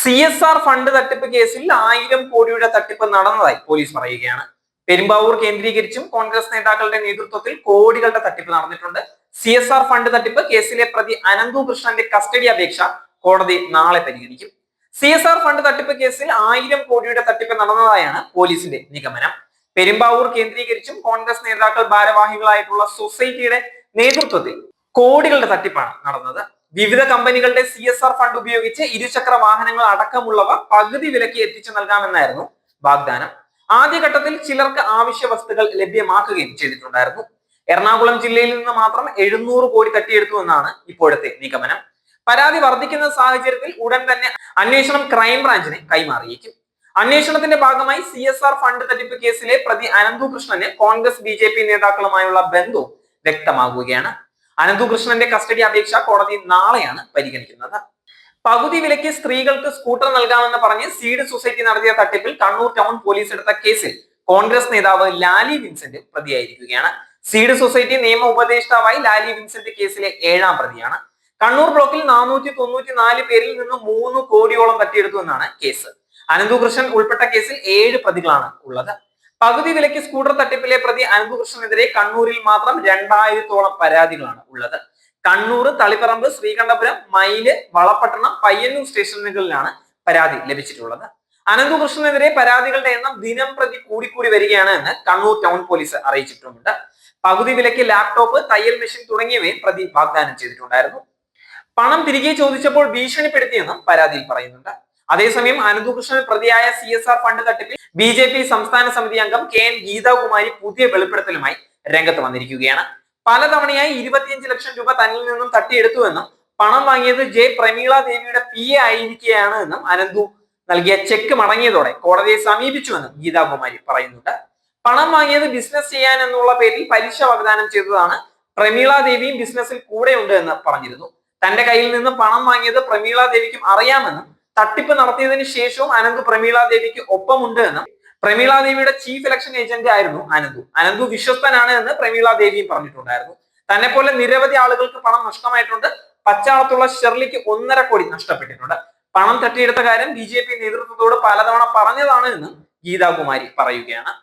C S R fund തട്ടിപ്പ് കേസിൽ ആയിരം കോടിയുടെ തട്ടിപ്പ് നടന്നതായി പോലീസ് പറയുകയാണ്. പെരുമ്പാവൂർ കേന്ദ്രീകരിച്ചും കോൺഗ്രസ് നേതാക്കളുടെ നേതൃത്വത്തിൽ കോടികളുടെ തട്ടിപ്പ് നടന്നിട്ടുണ്ട്. സി എസ് ആർ ഫണ്ട് തട്ടിപ്പ് കേസിലെ പ്രതി അനന്തു കൃഷ്ണന്റെ കസ്റ്റഡി അപേക്ഷ കോടതി നാളെ പരിഗണിക്കും. സി എസ് ആർ ഫണ്ട് തട്ടിപ്പ് കേസിൽ ആയിരം കോടിയുടെ തട്ടിപ്പ് നടന്നതായാണ് പോലീസിന്റെ നിഗമനം. പെരുമ്പാവൂർ കേന്ദ്രീകരിച്ചും കോൺഗ്രസ് നേതാക്കൾ ഭാരവാഹികളായിട്ടുള്ള സൊസൈറ്റിയുടെ നേതൃത്വത്തിൽ കോടികളുടെ തട്ടിപ്പാണ് നടന്നത്. വിവിധ കമ്പനികളുടെ സി എസ് ആർ ഫണ്ട് ഉപയോഗിച്ച് ഇരുചക്ര വാഹനങ്ങൾ അടക്കമുള്ളവ പകുതി വിലക്ക് എത്തിച്ചു നൽകാമെന്നായിരുന്നു വാഗ്ദാനം. ആദ്യഘട്ടത്തിൽ ചിലർക്ക് ആവശ്യ വസ്തുക്കൾ ലഭ്യമാക്കുകയും ചെയ്തിട്ടുണ്ടായിരുന്നു. എറണാകുളം ജില്ലയിൽ നിന്ന് മാത്രം എഴുന്നൂറ് കോടി തട്ടിയെടുത്തു എന്നാണ് ഇപ്പോഴത്തെ നിഗമനം. പരാതി വർദ്ധിക്കുന്ന സാഹചര്യത്തിൽ ഉടൻ തന്നെ അന്വേഷണം ക്രൈംബ്രാഞ്ചിന് കൈമാറിയേക്കും. അന്വേഷണത്തിന്റെ ഭാഗമായി സി എസ് ആർ ഫണ്ട് തട്ടിപ്പ് കേസിലെ പ്രതി അനന്തു കൃഷ്ണന് കോൺഗ്രസ് ബി ജെ പി നേതാക്കളുമായുള്ള ബന്ധവും വ്യക്തമാകുകയാണ്. അനന്തു കൃഷ്ണന്റെ കസ്റ്റഡി അപേക്ഷ കോടതി നാളെയാണ് പരിഗണിക്കുന്നത്. പകുതി വിലയ്ക്ക് സ്ത്രീകൾക്ക് സ്കൂട്ടർ നൽകാമെന്ന് പറഞ്ഞ് സീഡ് സൊസൈറ്റി നടത്തിയ തട്ടിപ്പിൽ കണ്ണൂർ ടൗൺ പോലീസ് എടുത്ത കേസിൽ കോൺഗ്രസ് നേതാവ് ലാലി വിൻസെന്റ് പ്രതിയായിരിക്കുകയാണ്. സീഡ് സൊസൈറ്റി നിയമ ഉപദേഷ്ടാവായി ലാലി വിൻസെന്റ് കേസിലെ ഏഴാം പ്രതിയാണ്. കണ്ണൂർ ബ്ലോക്കിൽ നാനൂറ്റി തൊണ്ണൂറ്റി നാല് പേരിൽ നിന്ന് മൂന്ന് കോടിയോളം തട്ടിയെടുത്തു എന്നാണ് കേസ്. അനന്തുകൃഷ്ണൻ ഉൾപ്പെട്ട കേസിൽ ഏഴ് പ്രതികളാണ് ഉള്ളത്. പകുതി വിലയ്ക്ക് സ്കൂട്ടർ തട്ടിപ്പിലെ പ്രതി അനന്തുകൃഷ്ണനെതിരെ കണ്ണൂരിൽ മാത്രം രണ്ടായിരത്തോളം പരാതികളാണ് ഉള്ളത്. കണ്ണൂർ തളിപ്പറമ്പ് ശ്രീകണ്ഠപുരം മയിൽ വളപട്ടണം പയ്യന്നൂർ സ്റ്റേഷനുകളിലാണ് പരാതി ലഭിച്ചിട്ടുള്ളത്. അനന്തകൃഷ്ണനെതിരെ പരാതികളുടെ എണ്ണം ദിനം പ്രതി കൂടിക്കൂടി വരികയാണ് എന്ന് കണ്ണൂർ ടൗൺ പോലീസ് അറിയിച്ചിട്ടുമുണ്ട്. പകുതി വിലയ്ക്ക് ലാപ്ടോപ്പ് തയ്യൽ മെഷീൻ തുടങ്ങിയവയും പ്രതി വാഗ്ദാനം ചെയ്തിട്ടുണ്ടായിരുന്നു. പണം തിരികെ ചോദിച്ചപ്പോൾ ഭീഷണിപ്പെടുത്തിയെന്നും പരാതിയിൽ പറയുന്നുണ്ട്. അതേസമയം അനന്തകൃഷ്ണൻ പ്രതിയായ സി ഫണ്ട് തട്ടിപ്പിൽ ബി ജെ പി സംസ്ഥാന സമിതി അംഗം കെ എൻ ഗീതാകുമാരി പുതിയ വെളിപ്പെടുത്തലുമായി രംഗത്ത് വന്നിരിക്കുകയാണ്. പലതവണയായി ഇരുപത്തിയഞ്ച് ലക്ഷം രൂപ തന്നിൽ നിന്നും തട്ടിയെടുത്തുവെന്നും പണം വാങ്ങിയത് ജെ പ്രമീള ദേവിയുടെ പി എ ആയിരിക്കുകയാണ് എന്നും അനന്തു നൽകിയ ചെക്ക് മടങ്ങിയതോടെ കോടതിയെ സമീപിച്ചുവെന്നും ഗീതാകുമാരി പറയുന്നുണ്ട്. പണം വാങ്ങിയത് ബിസിനസ് ചെയ്യാൻ എന്നുള്ള പേരിൽ പലിശ വാഗ്ദാനം ചെയ്തതാണ് പ്രമീള ദേവിയും ബിസിനസ്സിൽ കൂടെയുണ്ട് എന്ന് പറഞ്ഞിരുന്നു. തന്റെ കയ്യിൽ നിന്ന് പണം വാങ്ങിയത് പ്രമീള ദേവിക്കും അറിയാമെന്നും തട്ടിപ്പ് നടത്തിയതിനു ശേഷവും അനന്തു പ്രമീള ദേവിക്ക് ഒപ്പമുണ്ട് എന്നും. പ്രമീള ദേവിയുടെ ചീഫ് ഇലക്ഷൻ ഏജന്റ് ആയിരുന്നു അനന്തു. അനന്തു വിശ്വസ്തനാണ് എന്ന് പ്രമീള ദേവിയും പറഞ്ഞിട്ടുണ്ടായിരുന്നു. തന്നെ പോലെ നിരവധി ആളുകൾക്ക് പണം നഷ്ടമായിട്ടുണ്ട്. പച്ചാളത്തുള്ള ഷെർലിക്ക് ഒന്നര കോടി നഷ്ടപ്പെട്ടിട്ടുണ്ട്. പണം തട്ടിയെടുത്ത കാര്യം ബി ജെ പി നേതൃത്വത്തോട് പലതവണ പറഞ്ഞതാണ് എന്ന് ഗീതാകുമാരി പറയുകയാണ്.